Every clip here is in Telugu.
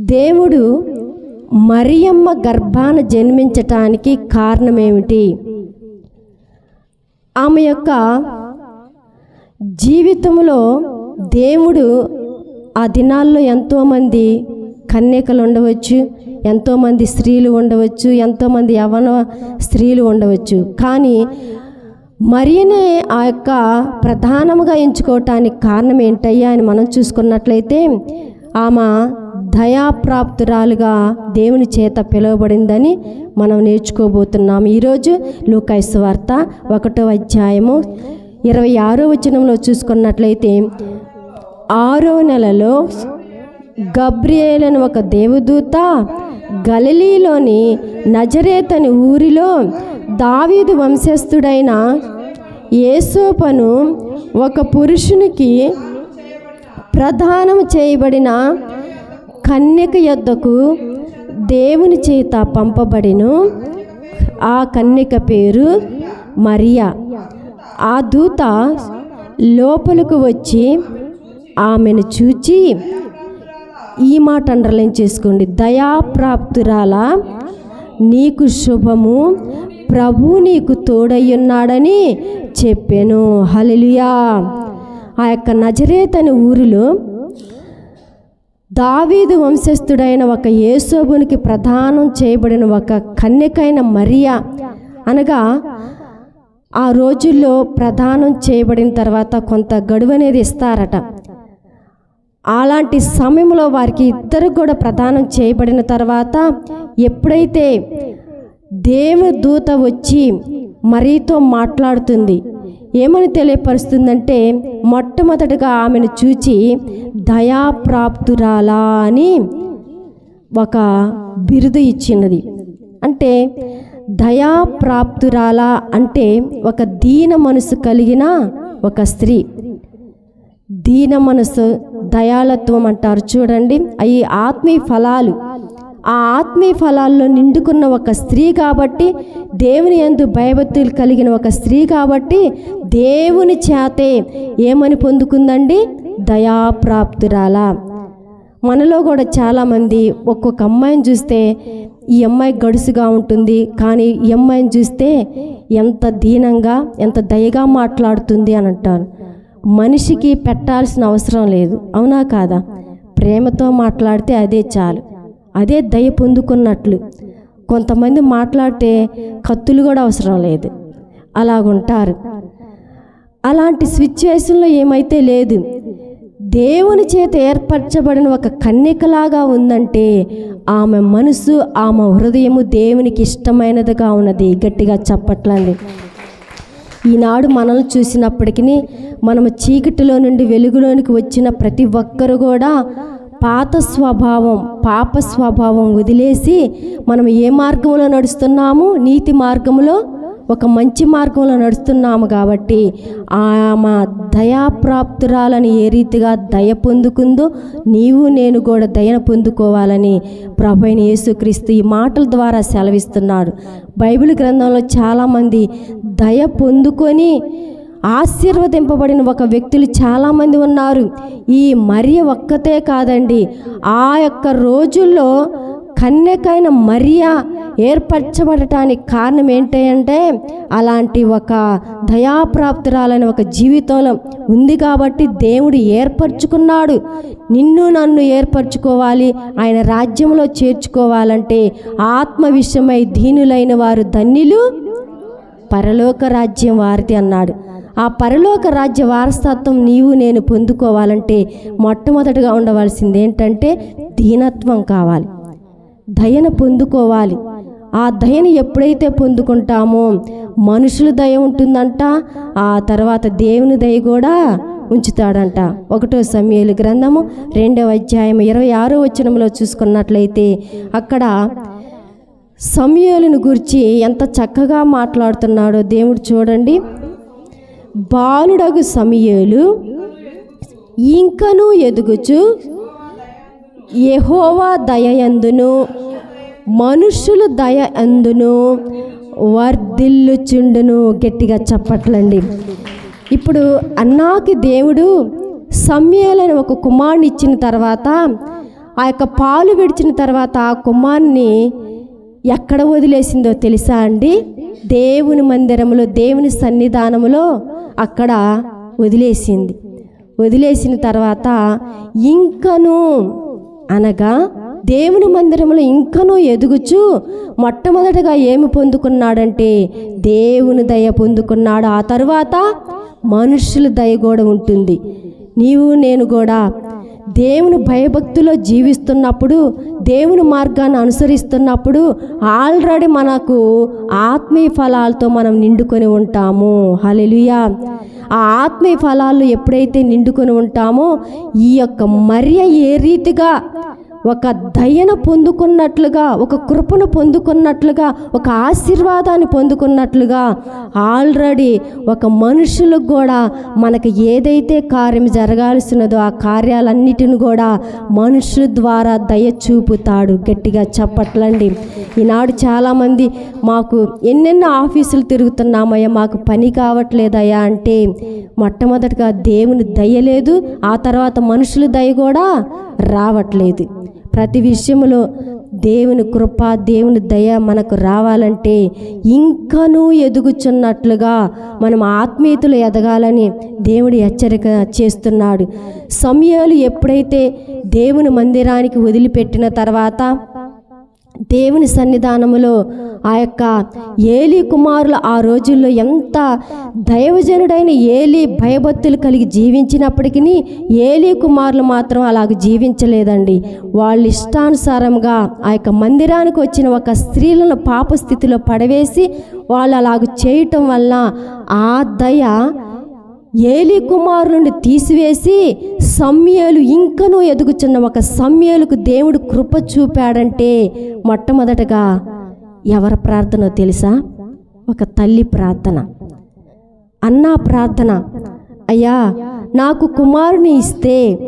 దేవుడు మరియమ్మ గర్భాన జన్మించటానికి కారణమేమిటి? ఆమె యొక్క జీవితంలో దేవుడు ఆ దినాల్లో ఎంతోమంది కన్యకలు ఉండవచ్చు ఎంతోమంది స్త్రీలు ఉండవచ్చు ఎంతోమంది యవన స్త్రీలు ఉండవచ్చు. కానీ మరియనే ఆ యొక్క ప్రధానముగా ఎంచుకోవటానికి కారణం ఏంటయ్యా అని మనం చూసుకున్నట్లయితే ఆమె దయాప్రాప్తురాలుగా దేవుని చేత పిలువబడిందని మనం నేర్చుకోబోతున్నాం. ఈరోజు లూకాయసు వార్త ఒకటో అధ్యాయము ఇరవై ఆరో వచనంలో చూసుకున్నట్లయితే ఆరో నెలలో గబ్రియేలను ఒక దేవదూత గలిలీలోని నజరేతని ఊరిలో దావీదు వంశస్థుడైన ఏసోపను ఒక పురుషునికి ప్రధానం చేయబడిన కన్యక యొద్దకు దేవుని చేత పంపబడిను. ఆ కన్యక పేరు మరియా. ఆ దూత లోపలకు వచ్చి ఆమెను చూచి ఈ మాట అండర్లైన్ చేసుకోండి. దయాప్రాప్తురాల నీకు శుభము. ప్రభు నీకు తోడయ్యున్నాడని చెప్పాను. హలిలుయా ఆ యొక్క నజరేతని ఊరిలో దావీదు వంశస్థుడైన ఒక యేసోబునికి ప్రదానం చేయబడిన ఒక కన్యకైన మరియా అనగా ఆ రోజుల్లో ప్రదానం చేయబడిన తర్వాత కొంత గడువు అనేది ఇస్తారట. అలాంటి సమయంలో వారికి ఇద్దరు కూడా ప్రదానం చేయబడిన తర్వాత ఎప్పుడైతే దేవదూత వచ్చి మరీతో మాట్లాడుతుంది ఏమని తెలియపరుస్తుందంటే మొట్టమొదటగా ఆమెను చూచి దయాప్రాప్తురాలా అని ఒక బిరుదు ఇచ్చినది. అంటే దయాప్రాప్తురాలా అంటే ఒక దీన మనసు కలిగిన ఒక స్త్రీ. దీన మనసు దయాలత్వం అంటారు చూడండి. అవి ఆత్మీయ ఫలాలు. ఆ ఆత్మీయ ఫలాల్లో నిండుకున్న ఒక స్త్రీ కాబట్టి దేవుని ఎందు భయభక్తులు కలిగిన ఒక స్త్రీ కాబట్టి దేవుని చేతే ఏమని పొందుకుందండి? దయాప్రాప్తురాలా. మనలో కూడా చాలామంది ఒక్కొక్క అమ్మాయిని చూస్తే ఈ అమ్మాయి గడుసుగా ఉంటుంది కానీ ఈ అమ్మాయిని చూస్తే ఎంత దీనంగా ఎంత దయగా మాట్లాడుతుంది అని అంటారు. మనిషికి పెట్టాల్సిన అవసరం లేదు అవునా కాదా? ప్రేమతో మాట్లాడితే అదే చాలు. అదే దయ పొందుకున్నట్లు. కొంతమంది మాట్లాడితే కత్తులు కూడా అవసరం లేదు. అలాగుంటారు. అలాంటి సిచ్యువేషన్లో ఏమైతే లేదు. దేవుని చేత ఏర్పరచబడిన ఒక కన్యకలాగా ఉందంటే ఆమె మనసు ఆమె హృదయము దేవునికి ఇష్టమైనదిగా ఉన్నది. గట్టిగా చెప్పట్లండి. ఈనాడు మనల్ని చూసినప్పటికీ మనము చీకటిలో నుండి వెలుగులోనికి వచ్చిన ప్రతి ఒక్కరు కూడా పాత స్వభావం పాప స్వభావం వదిలేసి మనం ఏ మార్గంలో నడుస్తున్నాము? నీతి మార్గంలో ఒక మంచి మార్గంలో నడుస్తున్నాము కాబట్టి ఆమె దయాప్రాప్తురాలని ఏ రీతిగా దయ పొందుకుందో నీవు నేను కూడా దయను పొందుకోవాలని ప్రభైన యేసుక్రీస్తు ఈ మాటల ద్వారా సెలవిస్తున్నాడు. బైబిల్ గ్రంథంలో చాలామంది దయ పొందుకొని ఆశీర్వదింపబడిన ఒక వ్యక్తులు చాలామంది ఉన్నారు. ఈ మరియ ఒక్కతే కాదండి. ఆ యొక్క రోజుల్లో కన్యకైన మరియా ఏర్పరచబడటానికి కారణం ఏంటంటే అలాంటి ఒక దయాప్రాప్తురాలని ఒక జీవితంలో ఉంది కాబట్టి దేవుడు ఏర్పరచుకున్నాడు. నిన్ను నన్ను ఏర్పరచుకోవాలి ఆయన రాజ్యంలో చేర్చుకోవాలంటే ఆత్మ విషయమై దీనులైన వారు ధన్యులు పరలోక రాజ్యం వారిది అన్నాడు. ఆ పరలోక రాజ్య వారసత్వం నీవు నేను పొందుకోవాలంటే మొట్టమొదటిగా ఉండవలసింది ఏంటంటే దీనత్వం కావాలి. దయను పొందుకోవాలి. ఆ దయను ఎప్పుడైతే పొందుకుంటామో మనుషుల దయ ఉంటుందంట ఆ తర్వాత దేవుని దయ కూడా ఉంచుతాడంట. ఒకటో సమయలు గ్రంథము రెండవ అధ్యాయం ఇరవై ఆరో వచనంలో చూసుకున్నట్లయితే అక్కడ సమయాలను గురించి ఎంత చక్కగా మాట్లాడుతున్నాడో దేవుడు చూడండి. బాలుడగు సమయలు ఇంకనూ ఎదుగుచు యహోవా దయయందును మనుషుల దయ అందును వర్ధిల్లుచుండును గట్టిగా చెప్పట్లండి. ఇప్పుడు అన్నాకి దేవుడు సమయాలను ఒక కుమారుని ఇచ్చిన తర్వాత ఆ యొక్క పాలు విడిచిన తర్వాత ఆ కుమారుని ఎక్కడ వదిలేసిందో తెలుసా అండి? దేవుని మందిరంలో దేవుని సన్నిధానములో అక్కడ వదిలేసింది. వదిలేసిన తర్వాత ఇంకను అనగా దేవుని మందిరంలో ఇంకనూ ఎదుగుచు మొట్టమొదటగా ఏమి పొందుకున్నాడంటే దేవుని దయ పొందుకున్నాడు. ఆ తర్వాత మనుషుల దయ కూడా ఉంటుంది. నీవు నేను కూడా దేవుని భయభక్తిలో జీవిస్తున్నప్పుడు దేవుని మార్గాన్ని అనుసరిస్తున్నప్పుడు ఆల్రెడీ మనకు ఆత్మీయ ఫలాలతో మనం నిండుకొని ఉంటాము. హలెలుయా ఆ ఆత్మీయ ఫలాలు ఎప్పుడైతే నిండుకొని ఉంటామో ఈ యొక్క మర్య ఏ రీతిగా ఒక దయను పొందుకున్నట్లుగా ఒక కృపను పొందుకున్నట్లుగా ఒక ఆశీర్వాదాన్ని పొందుకున్నట్లుగా ఆల్రెడీ ఒక మనుషులకు కూడా మనకు ఏదైతే కార్యం జరగాల్సినదో ఆ కార్యాలన్నిటిని కూడా మనుషుల ద్వారా దయ చూపుతాడు. గట్టిగా చెప్పట్లండి. ఈనాడు చాలామంది మాకు ఎన్నెన్నో ఆఫీసులు తిరుగుతున్నామయ్యా మాకు పని కావట్లేదయ్యా అంటే మొట్టమొదటిగా దేవుని దయ లేదు ఆ తర్వాత మనుషుల దయ కూడా రావట్లేదు. ప్రతి విషయంలో దేవుని కృప దేవుని దయ మనకు రావాలంటే ఇంకనూ ఎదుగుచున్నట్లుగా మనం ఆత్మీయతలు ఎదగాలని దేవుడి హెచ్చరిక చేస్తున్నాడు. సమయాలు ఎప్పుడైతే దేవుని మందిరానికి వదిలిపెట్టిన తర్వాత దేవుని సన్నిధానములో ఆ యొక్క ఏలి కుమారులు ఆ రోజుల్లో ఎంత దైవజనుడైన ఏలి భయభక్తులు కలిగి జీవించినప్పటికీ ఏలి కుమారులు మాత్రం అలాగ జీవించలేదండి. వాళ్ళ ఇష్టానుసారంగా ఆ యొక్క మందిరానికి వచ్చిన ఒక స్త్రీలను పాప స్థితిలో పడవేసి వాళ్ళు అలాగ చేయటం వల్ల ఆ దయ ఏలి కుమారుని తీసివేసి సమ్యలు ఇంకనూ ఎదుగుచున్న ఒక సమ్యలకు దేవుడు కృప చూపాడంటే మొట్టమొదటగా ఎవరి ప్రార్థనో తెలుసా? ఒక తల్లి ప్రార్థన. అన్నా ప్రార్థన. అయ్యా నాకు కుమారుని ఇస్తే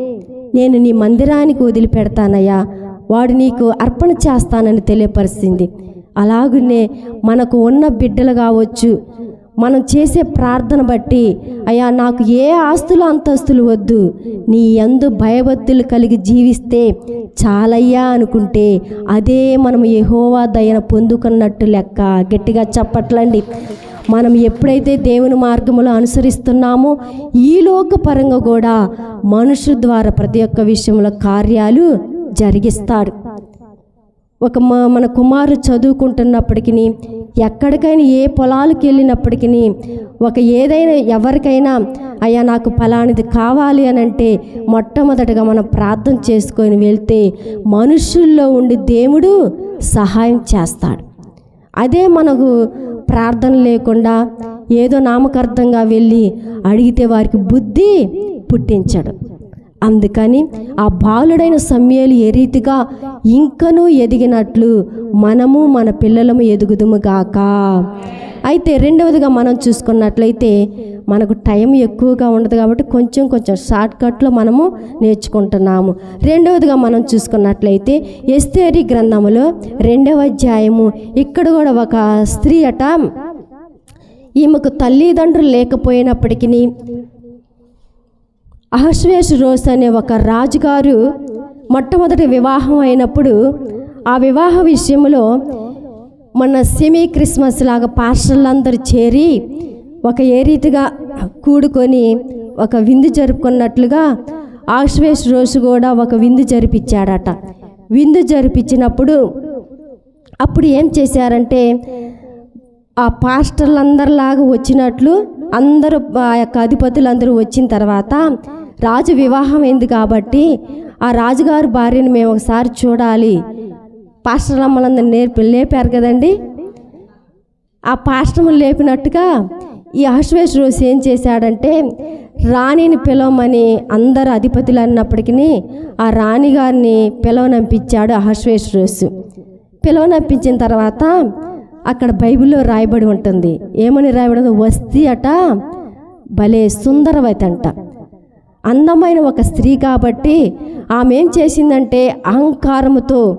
నేను నీ మందిరానికి వదిలిపెడతానయ్యా. వాడు నీకు అర్పణ చేస్తానని తెలియపరిచింది అలాగనే మనకు ఉన్న బిడ్డలు కావచ్చు మనం చేసే ప్రార్థన బట్టి అయ్యా నాకు ఏ ఆస్తులు అంతస్తులు వద్దు. నీ ఎందు భయభక్తులు కలిగి జీవిస్తే చాలయ్యా అనుకుంటే అదే మనం యహోవా దయన పొందుకున్నట్టు లెక్క. గట్టిగా చెప్పట్లండి. మనం ఎప్పుడైతే దేవుని మార్గములో అనుసరిస్తున్నామో ఈ లోకపరంగా కూడా మనుషు ద్వారా ప్రతి ఒక్క విషయంలో కార్యాలు జరిగిస్తాడు ఒక మా మన కుమారు చదువుకుంటున్నప్పటికీ ఎక్కడికైనా ఏ పొలాలకు వెళ్ళినప్పటికీ ఒక ఏదైనా ఎవరికైనా అయ్యా నాకు ఫలానిది కావాలి అని అంటే మొట్టమొదటగా మనం ప్రార్థన చేసుకొని వెళ్తే మనుషుల్లో ఉండి దేవుడు సహాయం చేస్తాడు. అదే మనకు ప్రార్థన లేకుండా ఏదో నామకార్థంగా వెళ్ళి అడిగితే వారికి బుద్ధి పుట్టించడు. అందుకని ఆ బాలుడైన సమయాలు ఏ రీతిగా ఇంకనూ ఎదిగినట్లు మనము మన పిల్లలము ఎదుగుదుము గాక. అయితే రెండవదిగా మనం చూసుకున్నట్లయితే మనకు టైం ఎక్కువగా ఉండదు కాబట్టి కొంచెం కొంచెం షార్ట్ కట్లో మనము నేర్చుకుంటున్నాము. రెండవదిగా మనం చూసుకున్నట్లయితే ఎస్తేరి గ్రంథములో రెండవ అధ్యాయము ఇక్కడ కూడా ఒక స్త్రీ అట ఈమెకు తల్లిదండ్రులు లేకపోయినప్పటికీ అహశ్వేష్ రోస్ అనే ఒక రాజుగారు మొట్టమొదటి వివాహం అయినప్పుడు ఆ వివాహ విషయంలో మన సెమీ క్రిస్మస్ లాగా పాస్టర్లందరూ చేరి ఒక ఏ రీతిగా కూడుకొని ఒక విందు జరుపుకున్నట్లుగా ఆశ్వేష్ రోజు కూడా ఒక విందు జరిపించాడట. విందు జరిపించినప్పుడు అప్పుడు ఏం చేశారంటే ఆ పాస్టర్లందరిలాగా వచ్చినట్లు అందరూ ఆ యొక్క అధిపతులందరూ వచ్చిన తర్వాత రాజు వివాహం అయింది కాబట్టి ఆ రాజుగారి భార్యను మేము ఒకసారి చూడాలి. పాస్టర్ అమ్మలందరినీ నేర్పి లేపారు కదండి. ఆ పాస్టర్లు లేపినట్టుగా ఈ అశ్వేష్ రోజు ఏం చేశాడంటే రాణిని పిలవమని అందరు అధిపతులు అన్నప్పటికీ ఆ రాణిగారిని పిలవనంపించాడు అహశ్వేష్ రోజు. పిలవనంపించిన తర్వాత అక్కడ బైబిల్లో రాయబడి ఉంటుంది. ఏమని రాయబడి వస్తే అట భలే సుందరవతి అంట. అందమైన ఒక స్త్రీ కాబట్టి ఆమె ఏం చేసిందంటే అహంకారముతో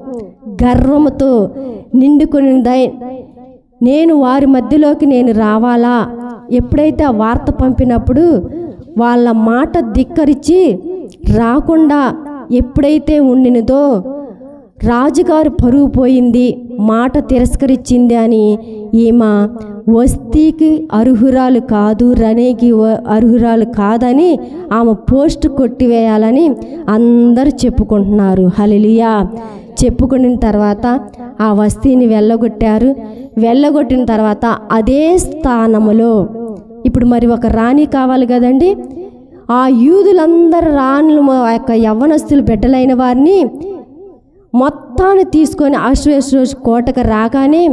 గర్వముతో నిండుకునిదై నేను వారి మధ్యలోకి నేను రావాలా? ఎప్పుడైతే ఆ వార్త పంపినప్పుడు వాళ్ళ మాట ధిక్కరించి రాకుండా ఎప్పుడైతే ఉండినదో రాజుగారు పరుగు పోయింది మాట తిరస్కరించింది అని ఈమె వస్తీకి అర్హురాలు కాదు రనేకి అర్హురాలు కాదని ఆమె పోస్ట్ కొట్టివేయాలని అందరూ చెప్పుకుంటున్నారు. హలిలియా చెప్పుకున్న తర్వాత ఆ వస్తీని వెళ్ళగొట్టారు. వెళ్ళగొట్టిన తర్వాత అదే స్థానములో ఇప్పుడు మరి ఒక రాణి కావాలి కదండి. ఆ యూదులందరూ రాణులు ఆ యొక్క యవ్వనస్తులు బిడ్డలైన వారిని మొత్తాన్ని తీసుకొని అశ్వేశ్వర కోటకు రాగానే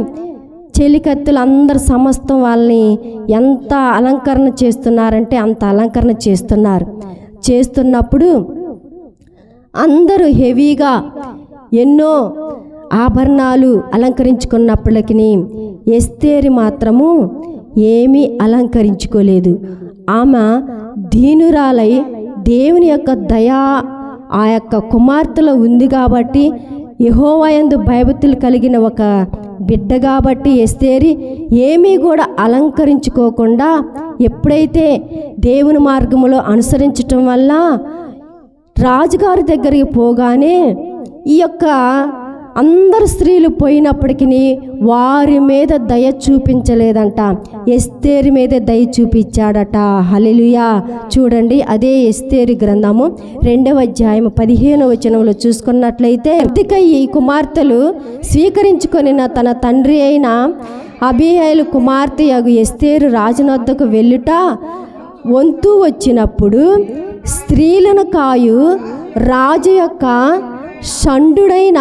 చెలికత్తులు అందరు సమస్తం వాళ్ళని ఎంత అలంకరణ చేస్తున్నారంటే అంత అలంకరణ చేస్తున్నారు. చేస్తున్నప్పుడు అందరూ హెవీగా ఎన్నో ఆభరణాలు అలంకరించుకున్నప్పటికీ ఎస్తేరి మాత్రము ఏమీ అలంకరించుకోలేదు. ఆమె దీనురాలై దేవుని యొక్క దయా ఆ యొక్క కుమార్తెలో ఉంది కాబట్టి యహోవయందు భయభక్తులు కలిగిన ఒక బిడ్డ కాబట్టి ఎస్తేరి ఏమీ కూడా అలంకరించుకోకుండా ఎప్పుడైతే దేవుని మార్గములో అనుసరించటం వల్ల రాజుగారి దగ్గరికి పోగానే ఈ యొక్క అందరు స్త్రీలు పోయినప్పటికీ వారి మీద దయ చూపించలేదంట. ఎస్తేరి మీద దయ చూపించాడట. హలిలుయా చూడండి అదే ఎస్తేరి గ్రంథము. రెండవ అధ్యాయం పదిహేను వచనంలో చూసుకున్నట్లయితే అతిక ఈ కుమార్తెలు స్వీకరించుకొనిన తన తండ్రి అయిన అబిహైలు కుమార్తె యగు ఎస్తేరు రాజునొద్దకు వెళ్ళుట వంతు వచ్చినప్పుడు స్త్రీలను కాయు రాజు యొక్క షండుడైన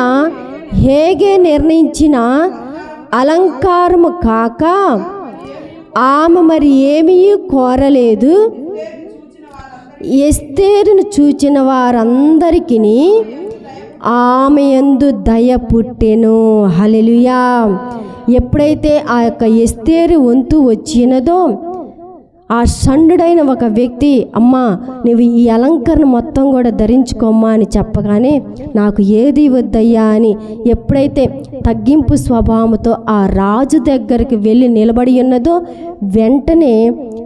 హేగే నిర్ణయించిన అలంకారము కాక ఆమె మరి ఏమీ కోరలేదు ఎస్తేరును చూచిన వారందరికీ ఆమె యందు దయ పుట్టెను హలెలుయా ఎప్పుడైతే ఆ యొక్క ఎస్తేరు వంతు వచ్చినదో ఆ షండుడైన ఒక వ్యక్తి అమ్మా నువ్వు ఈ అలంకరణ మొత్తం కూడా ధరించుకోమ్మా అని చెప్పగానే నాకు ఏది వద్దయ్యా అని ఎప్పుడైతే తగ్గింపు స్వభావంతో ఆ రాజు దగ్గరికి వెళ్ళి నిలబడి ఉన్నదో వెంటనే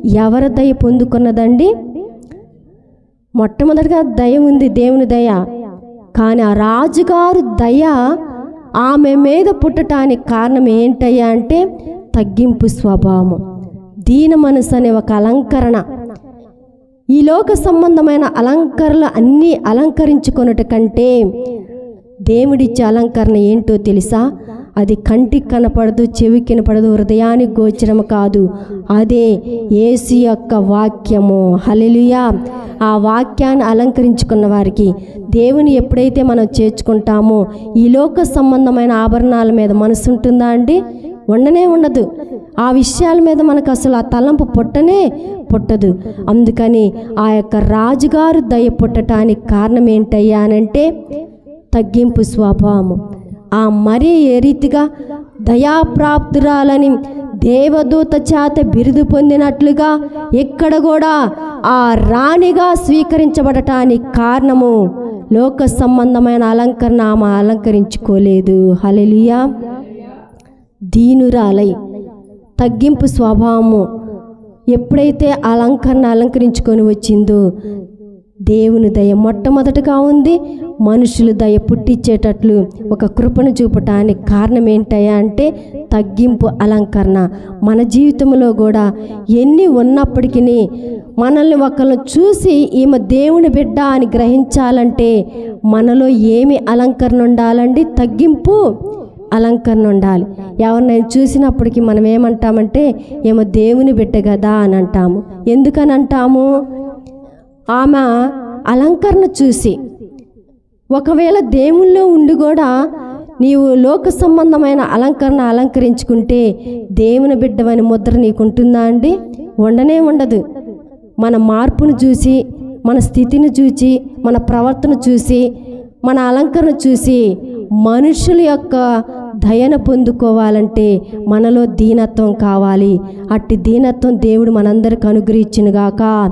ఎవరి దయ పొందుకున్నదండి? మొట్టమొదటిగా దయ ఉంది దేవుని దయ. కానీ ఆ రాజుగారు దయ ఆమె మీద పుట్టడానికి కారణం ఏంటయ్యా అంటే తగ్గింపు స్వభావం. దీన మనసు అనే ఒక అలంకరణ. ఈ లోక సంబంధమైన అలంకరణలు అన్నీ అలంకరించుకున్నట కంటే దేవుడిచ్చే అలంకరణ ఏంటో తెలుసా? అది కంటికి కనపడదు చెవి కనపడదు హృదయానికి గోచరం కాదు. అదే ఏసు యొక్క వాక్యము. హలెలుయా ఆ వాక్యాన్ని అలంకరించుకున్న వారికి దేవుని ఎప్పుడైతే మనం చేర్చుకుంటామో ఈ లోక సంబంధమైన ఆభరణాల మీద మనసు ఉంటుందా అండి? ఉండనే ఉండదు. ఆ విషయాల మీద మనకు అసలు ఆ తలంపు పుట్టనే పుట్టదు. అందుకని ఆ యొక్క రాజుగారు దయ పుట్టడానికి కారణం ఏంటయ్యా అనంటే తగ్గింపు స్వభావము ఆ మరీ ఏ రీతిగా దయాప్రాప్తురాలని దేవదూత చేత బిరుదు పొందినట్లుగా ఇక్కడ కూడా ఆ రాణిగా స్వీకరించబడటానికి కారణము లోక సంబంధమైన అలంకరణ ఆమె అలంకరించుకోలేదు. హలెలియా దీనురాలై. తగ్గింపు స్వభావము ఎప్పుడైతే అలంకరణ అలంకరించుకొని వచ్చిందో దేవుని దయ మొట్టమొదటగా ఉంది. మనుషులు దయ పుట్టించేటట్లు ఒక కృపను చూపటానికి కారణం ఏంటయ్యా అంటే తగ్గింపు అలంకరణ. మన జీవితంలో కూడా ఎన్ని ఉన్నప్పటికీ మనల్ని ఒకరిని చూసి ఈమె దేవుని బిడ్డ అని గ్రహించాలంటే మనలో ఏమి అలంకరణ ఉండాలండి? తగ్గింపు. అలంకరణ ఉండాలి. ఎవరినైనా చూసినప్పటికీ మనం ఏమంటామంటే ఏమో దేవుని బిడ్డ కదా అని అంటాము. ఎందుకని అంటాము? ఆమె అలంకరణ చూసి ఒకవేళ దేవుల్లో ఉండి కూడా నీవు లోక సంబంధమైన అలంకరణ అలంకరించుకుంటే దేవుని బిడ్డవని ముద్ర నీకుంటుందా అండి? ఉండనే ఉండదు. మన మార్పును చూసి మన స్థితిని చూసి మన ప్రవర్తన చూసి మన అలంకరణ చూసి మనుషుల యొక్క దయన పొందుకోవాలంటే మనలో దీనత్వం కావాలి. అట్టి దీనత్వం దేవుడు మనందరికి అనుగ్రహించినగాక.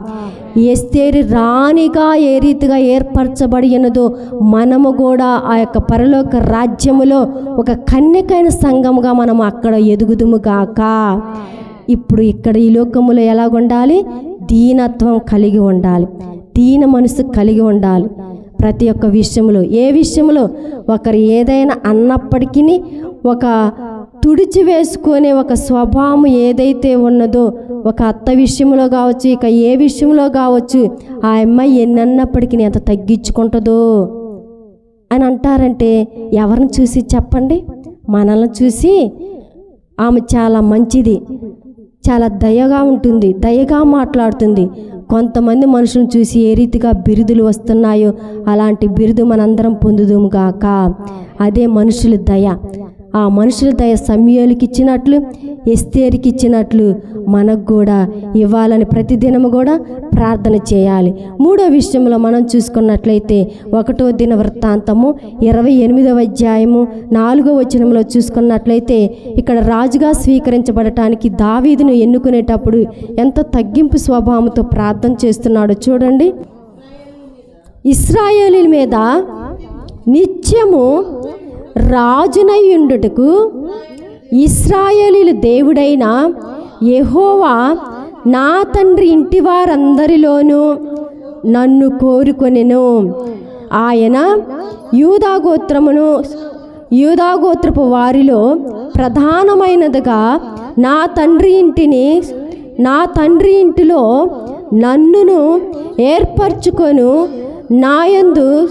ఎస్తేరి రాణిగా ఏ రీతిగా ఏర్పరచబడి ఉన్నదో మనము కూడా ఆ యొక్క పరలోక రాజ్యములో ఒక కన్యకైన సంఘముగా మనం అక్కడ ఎదుగుదుము గాక ఇప్పుడు ఇక్కడ ఈ లోకములో ఎలాగుండాలి? దీనత్వం కలిగి ఉండాలి. దీన మనసు కలిగి ఉండాలి. ప్రతి ఒక్క విషయంలో ఏ విషయంలో ఒకరు ఏదైనా అన్నప్పటికీ ఒక తుడిచి వేసుకునే ఒక స్వభావం ఏదైతే ఉన్నదో ఒక అత్త విషయంలో కావచ్చు ఇక ఏ విషయంలో కావచ్చు ఆ అమ్మాయి ఎన్నన్నప్పటికీ ఎంత తగ్గించుకుంటుందో అని అంటారంటే ఎవరిని చూసి చెప్పండి? మనల్ని చూసి ఆమె చాలా మంచిది. చాలా దయగా ఉంటుంది దయగా మాట్లాడుతుంది. కొంతమంది మనుషులను చూసి ఏ రీతిగా బిరుదులు వస్తున్నాయో అలాంటి బిరుదు మనందరం పొందుదుము గాక. అదే మనుషుల దయ. ఆ మనుషుల దయ సమయాలకి ఇచ్చినట్లు ఎస్తేరికి ఇచ్చినట్లు మనకు కూడా ఇవ్వాలని ప్రతిదినము కూడా ప్రార్థన చేయాలి. మూడో విషయంలో మనం చూసుకున్నట్లయితే ఒకటో దిన వృత్తాంతము ఇరవై ఎనిమిదవ అధ్యాయము నాలుగో వచనంలో చూసుకున్నట్లయితే ఇక్కడ రాజుగా స్వీకరించబడటానికి దావీదును ఎన్నుకునేటప్పుడు ఎంత తగ్గింపు స్వభావంతో ప్రార్థన చేస్తున్నాడో చూడండి. ఇస్రాయేలీల మీద నిత్యము రాజునయ్యుండుటకు ఇస్రాయేలీల దేవుడైన యెహోవా నా తండ్రి ఇంటి వారందరిలోనూ నన్ను కోరుకొనెను. ఆయన యూదాగోత్రమును యూదాగోత్రపు వారిలో ప్రధానమైనదిగా నా తండ్రి ఇంటిని నా తండ్రి ఇంటిలో నన్నును ఏర్పరచుకొను. నాయందు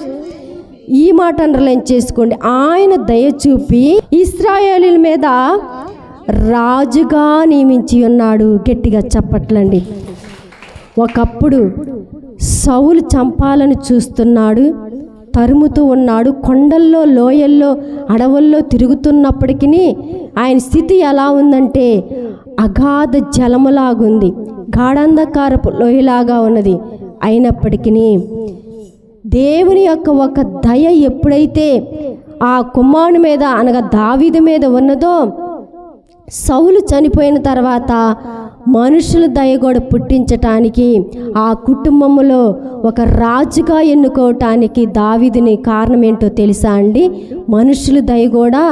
ఈ మాట అండర్లైన్ చేసుకోండి. ఆయన దయ చూపి ఇస్రాయేలీల మీద రాజుగా నియమించి ఉన్నాడు. గట్టిగా చెప్పట్లండి. ఒకప్పుడు సౌలు చంపాలని చూస్తున్నాడు. తరుముతూ ఉన్నాడు. కొండల్లో లోయల్లో అడవుల్లో తిరుగుతున్నప్పటికీ ఆయన స్థితి ఎలా ఉందంటే అగాధ జలములాగుంది. గాఢంధకారపు లోయలాగా ఉన్నది. అయినప్పటికీ దేవుని యొక్క ఒక దయ ఎప్పుడైతే ఆ కుమ్మాను మీద అనగా దావీదు మీద ఉన్నదో సౌలు చనిపోయిన తర్వాత మనుషుల దయ కూడా పుట్టించటానికి ఆ కుటుంబంలో ఒక రాజుగా ఎన్నుకోవటానికి దావిదిని కారణం ఏంటో తెలుసా అండి? మనుషుల దయ కూడా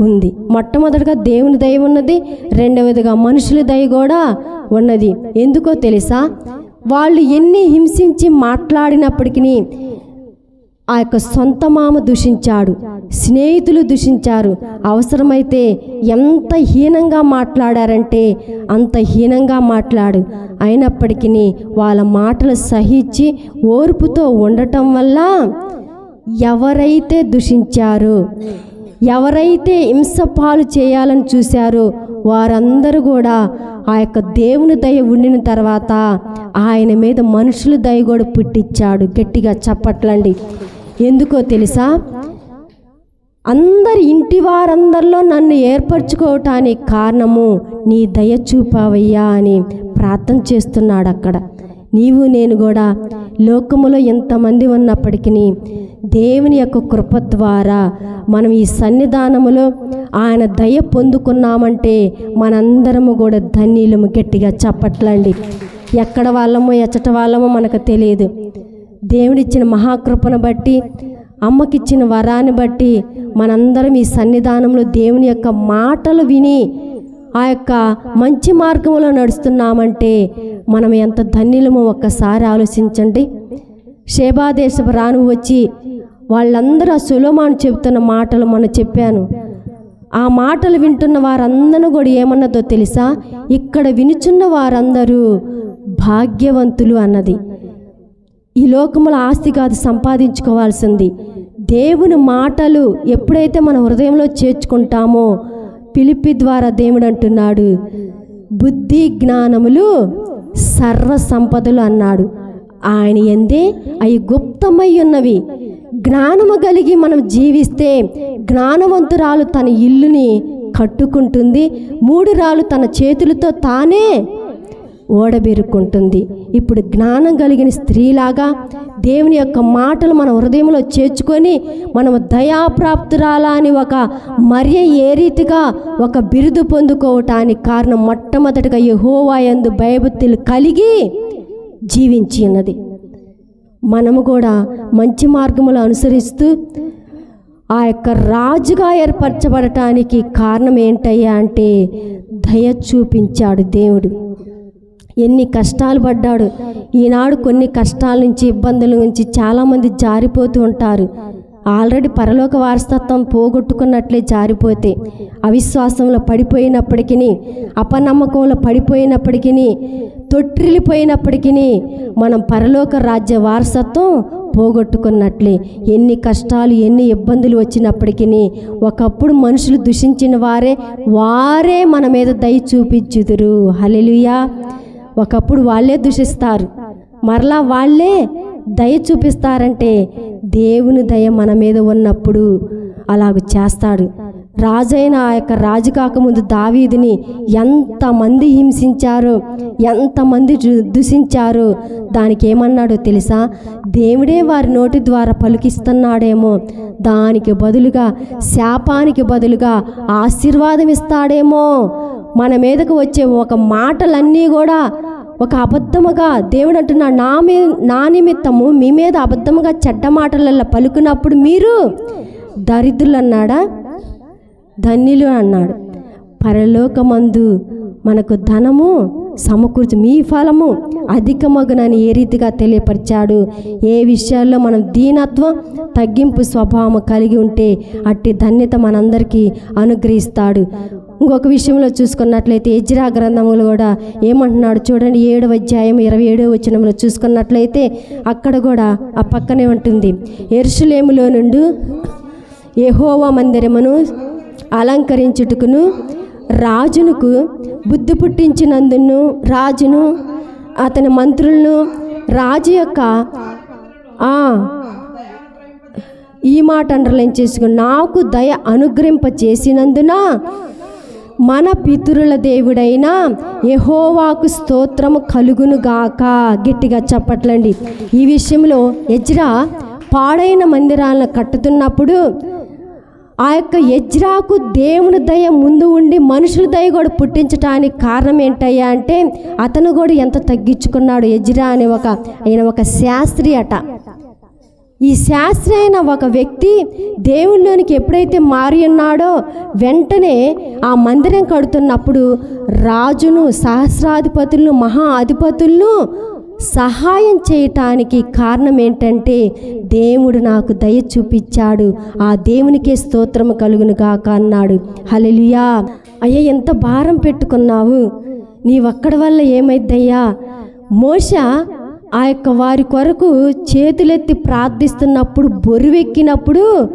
ఉంది. మొట్టమొదటిగా దేవుని దయ ఉన్నది రెండవదిగా మనుషుల దయ కూడా ఉన్నది. ఎందుకో తెలుసా? వాళ్ళు ఎన్ని హింసించి మాట్లాడినప్పటికీ ఆ యొక్క సొంత మామ దూషించాడు స్నేహితులు దూషించారు. అవసరమైతే ఎంత హీనంగా మాట్లాడారంటే అంత హీనంగా మాట్లాడు. అయినప్పటికీ వాళ్ళ మాటలు సహించి ఓర్పుతో ఉండటం వల్ల ఎవరైతే దూషించారో ఎవరైతే హింస పాలు చేయాలని చూశారో వారందరూ కూడా ఆ యొక్క దేవుని దయ ఉండిన తర్వాత ఆయన మీద మనుషుల దయ కూడా పుట్టించాడు. గట్టిగా చప్పట్లండి. ఎందుకో తెలుసా? అందరి ఇంటి వారందరిలో నన్ను ఏర్పరచుకోవటానికి కారణము నీ దయ చూపావయ్యా అని ప్రార్థన చేస్తున్నాడు అక్కడ. నీవు నేను కూడా లోకములో ఎంతమంది ఉన్నప్పటికీ దేవుని యొక్క కృప ద్వారా మనం ఈ సన్నిధానములో ఆయన దయ పొందుకున్నామంటే మనందరము కూడా ధన్యులము గట్టిగా చెప్పట్లండి. ఎక్కడ వాళ్ళమో ఎచ్చట వాళ్ళమో మనకు తెలియదు. దేవుడిచ్చిన మహాకృపను బట్టి అమ్మకిచ్చిన వరాన్ని బట్టి మనందరం ఈ సన్నిధానంలో దేవుని యొక్క మాటలు విని ఆ యొక్క మంచి మార్గంలో నడుస్తున్నామంటే మనం ఎంత ధన్యులమో ఒక్కసారి ఆలోచించండి. శేబాదేశపు రాను వచ్చి వాళ్ళందరూ ఆ సులోమాను చెబుతున్న మాటలు మనం చెప్పాను. ఆ మాటలు వింటున్న వారందరూ కూడా ఏమన్నదో తెలుసా? ఇక్కడ వినుచున్న వారందరూ భాగ్యవంతులు అన్నది. ఈ లోకముల ఆస్తి కాదు సంపాదించుకోవాల్సింది. దేవుని మాటలు ఎప్పుడైతే మన హృదయంలో చేర్చుకుంటామో పిలిపి ద్వారా దేవుడు అంటున్నాడు బుద్ధి జ్ఞానములు సర్వ సంపదలు అన్నాడు. ఆయన ఎందే అవి గుప్తమై ఉన్నవి. జ్ఞానము కలిగి మనం జీవిస్తే జ్ఞానవంతురాలు తన ఇల్లుని కట్టుకుంటుంది. మూడు రాళ్ళు తన చేతులతో తానే ఓడబెరుక్కుంటుంది ఇప్పుడు జ్ఞానం కలిగిన స్త్రీలాగా దేవుని యొక్క మాటలు మన హృదయంలో చేర్చుకొని మనము దయాప్రాప్తురాలా అని ఒక మర్య ఏ రీతిగా ఒక బిరుదు పొందుకోవటానికి కారణం మొట్టమొదటిగా యహోవా ఎందు భయభక్తులు కలిగి జీవించి ఉన్నది. మనము కూడా మంచి మార్గములు అనుసరిస్తూ ఆ యొక్క రాజుగా ఏర్పరచబడటానికి కారణం ఏంటయ్యా అంటే దయ చూపించాడు దేవుడు. ఎన్ని కష్టాలు పడ్డాడు. ఈనాడు కొన్ని కష్టాల నుంచి ఇబ్బందుల నుంచి చాలామంది జారిపోతూ ఉంటారు. ఆల్రెడీ పరలోక వారసత్వం పోగొట్టుకున్నట్లే జారిపోతే అవిశ్వాసంలో పడిపోయినప్పటికీ అపనమ్మకంలో పడిపోయినప్పటికీ తొట్టిల్లిపోయినప్పటికీ మనం పరలోక రాజ్య వారసత్వం పోగొట్టుకున్నట్లే. ఎన్ని కష్టాలు ఎన్ని ఇబ్బందులు వచ్చినప్పటికీ ఒకప్పుడు మనుషులు దూషించిన వారే వారే మన మీద దయ చూపించుదురు. హలెలుయా ఒకప్పుడు వాళ్ళే దూషిస్తారు. మరలా వాళ్ళే దయ చూపిస్తారంటే దేవుని దయ మన మీద ఉన్నప్పుడు అలాగ చేస్తాడు. రాజైన ఆ యొక్క రాజు కాకముందు దావీదిని ఎంతమంది హింసించారో ఎంతమంది దూషించారో దానికి ఏమన్నాడో తెలుసా? దేవుడే వారి నోటి ద్వారా పలికిస్తున్నాడేమో దానికి బదులుగా శాపానికి బదులుగా ఆశీర్వాదం ఇస్తాడేమో. మన మీదకు వచ్చే ఒక మాటలన్నీ కూడా ఒక అబద్ధముగా దేవుడు అంటున్నాడు. నా మీ నా నిమిత్తము మీ మీద అబద్ధముగా చెడ్డ మాటలలో పలుకున్నప్పుడు మీరు దరిద్రులు అన్నాడా ధన్యులు అన్నాడు. పరలోకమందు మనకు ధనము సమకూర్చు మీ ఫలము అధికమగునని ఏ రీతిగా తెలియపరిచాడు. ఏ విషయాల్లో మనం దీనత్వం తగ్గింపు స్వభావం కలిగి ఉంటే అట్టి ధన్యత మనందరికీ అనుగ్రహిస్తాడు. ఇంకొక విషయంలో చూసుకున్నట్లయితే ఎజ్రా గ్రంథములు కూడా ఏమంటున్నాడు చూడండి ఏడవ అధ్యాయం ఇరవై ఏడవ వచనంలో చూసుకున్నట్లయితే అక్కడ కూడా ఆ పక్కనే ఉంటుంది. ఎరుషులేములో నుండి ఏహోవా మందిరమును అలంకరించుటకును రాజునకు బుద్ధి పుట్టించినందును రాజును అతని మంత్రులను రాజు యొక్క ఈ మాట అండర్లైన్ చేసుకుని నాకు దయ అనుగ్రహింప చేసినందున మన పితరుల దేవుడైన యహోవాకు స్తోత్రము కలుగును గాక గట్టిగా చెప్పట్లండి. ఈ విషయంలో ఎజ్రా పాడైన మందిరాలను కట్టుతున్నప్పుడు ఆ యొక్క యజ్రాకు దేవుని దయ ముందు ఉండి మనుషుల దయ కూడా పుట్టించడానికి కారణం ఏంటయ్యా అంటే అతను కూడా ఎంత తగ్గించుకున్నాడు యజ్రా అనే ఒక ఆయన ఒక శాస్త్రి అట. ఈ శాస్త్రి అయిన ఒక వ్యక్తి దేవుళ్ళలోనికి ఎప్పుడైతే మారి ఉన్నాడో వెంటనే ఆ మందిరం కడుతున్నప్పుడు రాజును సహస్రాధిపతులను మహా అధిపతులను సహాయం చేయటానికి కారణం ఏంటంటే దేవుడు నాకు దయ చూపించాడు. ఆ దేవునికే స్తోత్రము కలుగును గాక అన్నాడు. హలెలుయా అయ్యా ఎంత భారం పెట్టుకున్నావు. నీవక్కడి వల్ల ఏమైద్దయ్యా మోష ఆ యొక్క వారి కొరకు చేతులెత్తి ప్రార్థిస్తున్నప్పుడు బొరువెక్కినప్పుడు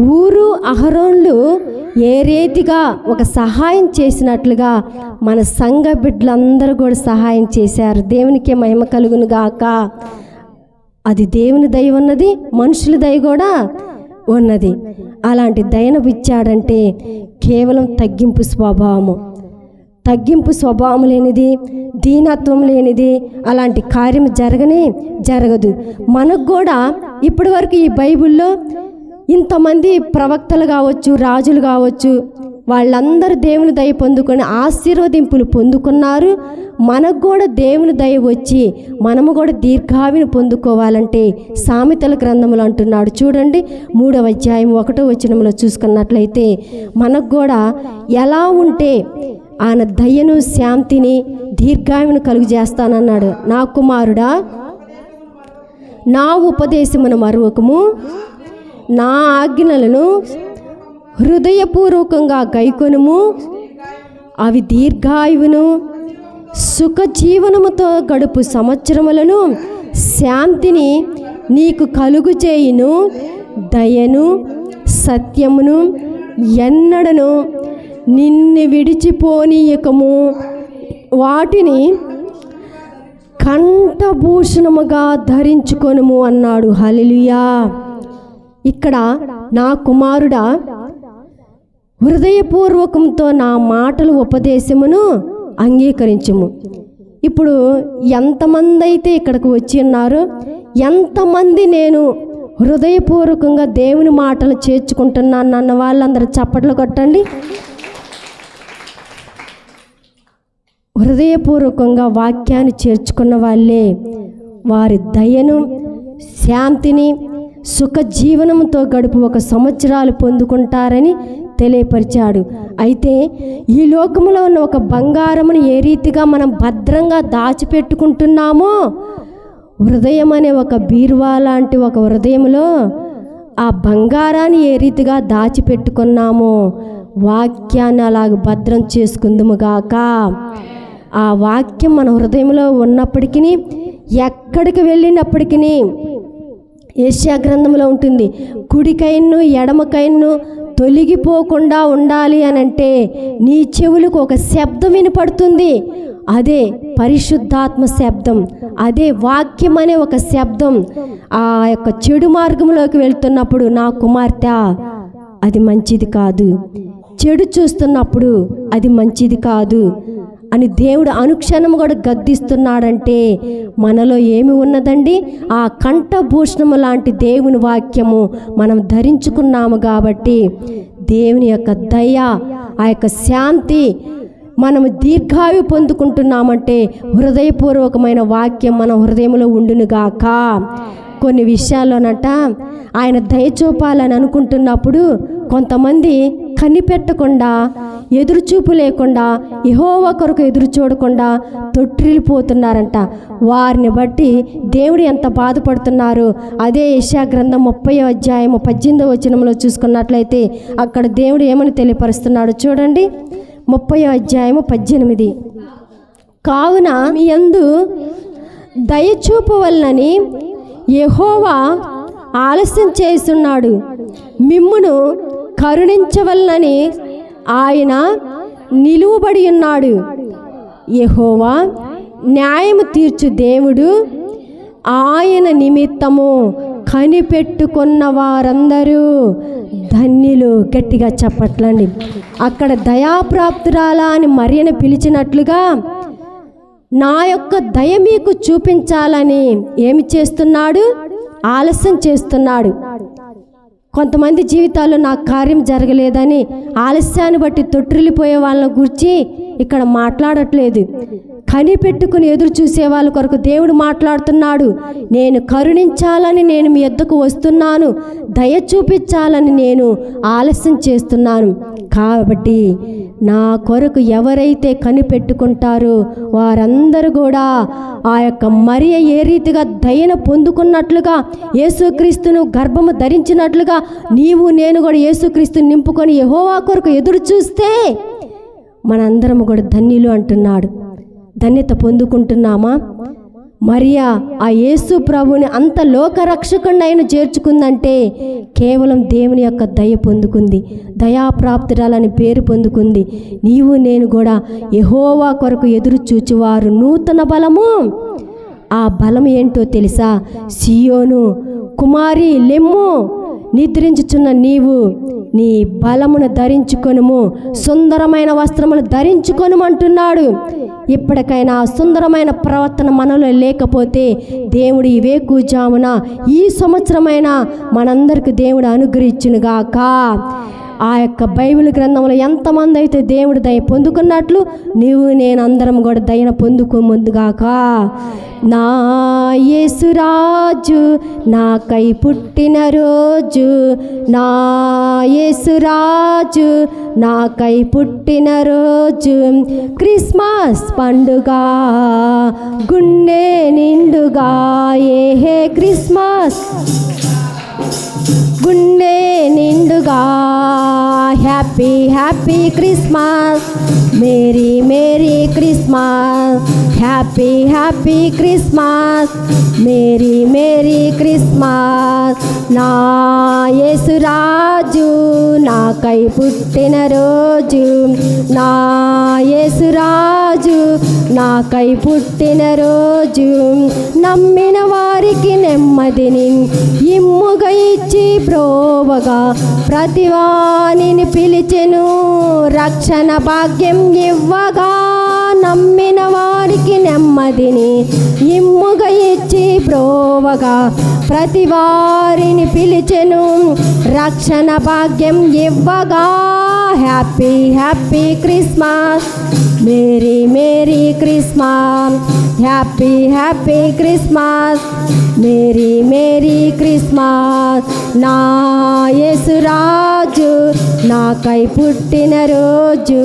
ఊరు అహరోన్లు ఏ రీతిగా ఒక సహాయం చేసినట్లుగా మన సంఘ బిడ్డలందరూ కూడా సహాయం చేశారు. దేవునికే మహిమ కలుగును గాక. అది దేవుని దయ ఉన్నది మనుషుల దయ కూడా ఉన్నది. అలాంటి దయను ఇచ్చాడంటే కేవలం తగ్గింపు స్వభావము. తగ్గింపు స్వభావం లేనిది దీనత్వం లేనిది అలాంటి కార్యం జరగనే జరగదు. మనకు కూడా ఇప్పటి వరకు ఈ బైబిల్లో ఇంతమంది ప్రవక్తలు కావచ్చు రాజులు కావచ్చు వాళ్ళందరూ దేవుని దయ పొందుకొని ఆశీర్వదింపులు పొందుకున్నారు. మనకు కూడా దేవుని దయ వచ్చి మనము కూడా దీర్ఘావిని పొందుకోవాలంటే సామెతల గ్రంథములు అంటున్నాడు. చూడండి మూడవ అధ్యాయం ఒకటో వచనంలో చూసుకున్నట్లయితే మనకు కూడా ఎలా ఉంటే ఆయన దయను శాంతిని దీర్ఘాయువును కలుగు చేస్తానన్నాడు. నా కుమారుడా నా ఉపదేశమును మరువకము. నా ఆజ్ఞలను హృదయపూర్వకంగా గైకొనుము అవి దీర్ఘాయువును సుఖజీవనముతో గడుపు సంవత్సరములను శాంతిని నీకు కలుగు చేయును దయను సత్యమును ఎన్నడను నిన్ను విడిచిపోనీయకము. వాటిని కంఠభూషణముగా ధరించుకొనుము అన్నాడు. హలిలుయా ఇక్కడ నా కుమారుడా హృదయపూర్వకంతో నా మాటలు ఉపదేశమును అంగీకరించుము. ఇప్పుడు ఎంతమంది అయితే ఇక్కడికి వచ్చి ఉన్నారో ఎంతమంది నేను హృదయపూర్వకంగా దేవుని మాటలు చేర్చుకుంటున్నాను అన్న వాళ్ళందరూ చప్పట్లు కొట్టండి. హృదయపూర్వకంగా వాక్యాన్ని చేర్చుకున్న వాళ్ళే వారి దయను శాంతిని సుఖజీవనంతో గడుపు ఒక సంవత్సరాలు పొందుకుంటారని తెలియపరిచాడు. అయితే ఈ లోకంలో ఉన్న ఒక బంగారమును ఏ రీతిగా మనం భద్రంగా దాచిపెట్టుకుంటున్నామో హృదయం అనే ఒక బీరువా లాంటి ఒక హృదయంలో ఆ బంగారాన్ని ఏ రీతిగా దాచిపెట్టుకున్నామో వాక్యాన్ని అలాగ భద్రం చేసుకుందుముగాక ఆ వాక్యం మన హృదయంలో ఉన్నప్పటికీ ఎక్కడికి వెళ్ళినప్పటికీ ఏషియా గ్రంథంలో ఉంటుంది కుడికైన్ను ఎడమకైన్ను తొలగిపోకుండా ఉండాలి అని అంటే నీ చెవులకు ఒక శబ్దం వినపడుతుంది. అదే పరిశుద్ధాత్మ శబ్దం అదే వాక్యం అనే ఒక శబ్దం ఆ యొక్క చెడు మార్గంలోకి వెళ్తున్నప్పుడు నా కుమార్తె అది మంచిది కాదు. చెడు చూస్తున్నప్పుడు అది మంచిది కాదు. అని దేవుడు అనుక్షణం కూడా గద్దిస్తున్నాడంటే మనలో ఏమి ఉన్నదండి? ఆ కంఠభూషణము లాంటి దేవుని వాక్యము మనం ధరించుకున్నాము కాబట్టి దేవుని యొక్క దయ ఆ యొక్క శాంతి మనము దీర్ఘాయు పొందుకుంటున్నామంటే హృదయపూర్వకమైన వాక్యం మన హృదయంలో ఉండునుగాక కొన్ని విషయాల్లోనట ఆయన దయ చూపాలని అనుకుంటున్నప్పుడు కొంతమంది కనిపెట్టకుండా ఎదురుచూపు లేకుండా యహోవ కొరకు ఎదురు చూడకుండా తొట్టిల్లిపోతున్నారంట. వారిని బట్టి దేవుడు ఎంత బాధపడుతున్నారు. అదే యశా గ్రంథం ముప్పై అధ్యాయము పద్దెనిమిదవ వచనంలో చూసుకున్నట్లయితే అక్కడ దేవుడు ఏమని తెలియపరుస్తున్నాడు చూడండి. ముప్పై అధ్యాయము పద్దెనిమిది. కావున మీ యందు దయచూపు వలనని యహోవా ఆలస్యం చేస్తున్నాడు. మిమ్మును కరుణించవలనని ఆయన నిలువబడి ఉన్నాడు. యహోవా న్యాయము తీర్చు దేవుడు ఆయన నిమిత్తము కనిపెట్టుకున్న వారందరూ ధన్యులు గట్టిగా చెప్పట్లండి. అక్కడ దయాప్రాప్తురాలా అని మరియను పిలిచినట్లుగా నా యొక్క దయ మీకు చూపించాలని ఏమి చేస్తున్నాడు? ఆలస్యం చేస్తున్నాడు. కొంతమంది జీవితాల్లో నా కార్యం జరగలేదని ఆలస్యాన్ని బట్టి తొట్టిల్లిపోయే వాళ్ళని గురించి ఇక్కడ మాట్లాడట్లేదు. కనిపెట్టుకుని ఎదురు చూసే వాళ్ళ కొరకు దేవుడు మాట్లాడుతున్నాడు. నేను కరుణించాలని నేను మీ ఎద్దకు వస్తున్నాను. దయ చూపించాలని నేను ఆలస్యం చేస్తున్నాను. కాబట్టి నా కొరకు ఎవరైతే కనిపెట్టుకుంటారో వారందరూ కూడా ఆ యొక్క మరియ ఏ రీతిగా దయన పొందుకున్నట్లుగా యేసుక్రీస్తును గర్భము ధరించినట్లుగా నీవు నేను కూడా యేసుక్రీస్తుని నింపుకొని యహోవా కొరకు ఎదురు చూస్తే మనందరం కూడా ధన్యులు అంటున్నాడు. ధన్యత పొందుకుంటున్నామా? మరియా ఆ యేసు ప్రభుని అంత లోకరక్షకుడినైన చేర్చుకుందంటే కేవలం దేవుని యొక్క దయ పొందుకుంది దయాప్రాప్తురాలని పేరు పొందుకుంది. నీవు నేను కూడా యహోవా కొరకు ఎదురు చూచువారు నూతన బలము. ఆ బలం ఏంటో తెలుసా? సియోను కుమారి లెమ్ము. నిద్రించుచున్న నీవు నీ బలమును ధరించుకొనుము సుందరమైన వస్త్రములు ధరించుకొనుమంటున్నాడు. ఇప్పటికైనా సుందరమైన ప్రవర్తన మనలో లేకపోతే దేవుడు ఇవే వేకుజామున ఈ సంవత్సరమైన మనందరికి దేవుడు అనుగ్రహించునుగాక. ఆ యొక్క బైబిల్ గ్రంథంలో ఎంతమంది అయితే దేవుడు దయ పొందుకున్నట్లు నీవు నేను అందరం కూడా దయన పొందుకోముందుగాక నా యేసురాజు నాకై పుట్టిన రోజు నా యేసురాజు నాకై పుట్టిన రోజు క్రిస్మస్ పండుగ గుండె నిండుగా ఏహే క్రిస్మస్. గుండె నిండుగా. Happy happy Christmas. Merry merry Christmas. Happy happy Christmas. Merry merry Christmas. నా యేసురాజు నాకై పుట్టిన రోజు. నా యేసురాజు నాకై పుట్టిన రోజు. నమ్మిన వారికి నెమ్మదిని ఇమ్ముగా ఇచ్చి బ్రోవగా ప్రతివానిని పిలిచెను. రక్షణ భాగ్యం ఇవ్వగా నమ్మిన వారికి నెమ్మదిని ఇమ్ముగ ఇచ్చి ప్రోవగా ప్రతి వారిని పిలిచెను. రక్షణ భాగ్యం ఇవ్వగా. Happy happy Christmas. Merry merry Christmas. Happy happy Christmas. Merry merry Christmas. నా యేసురాజు నాకై పుట్టిన రోజు.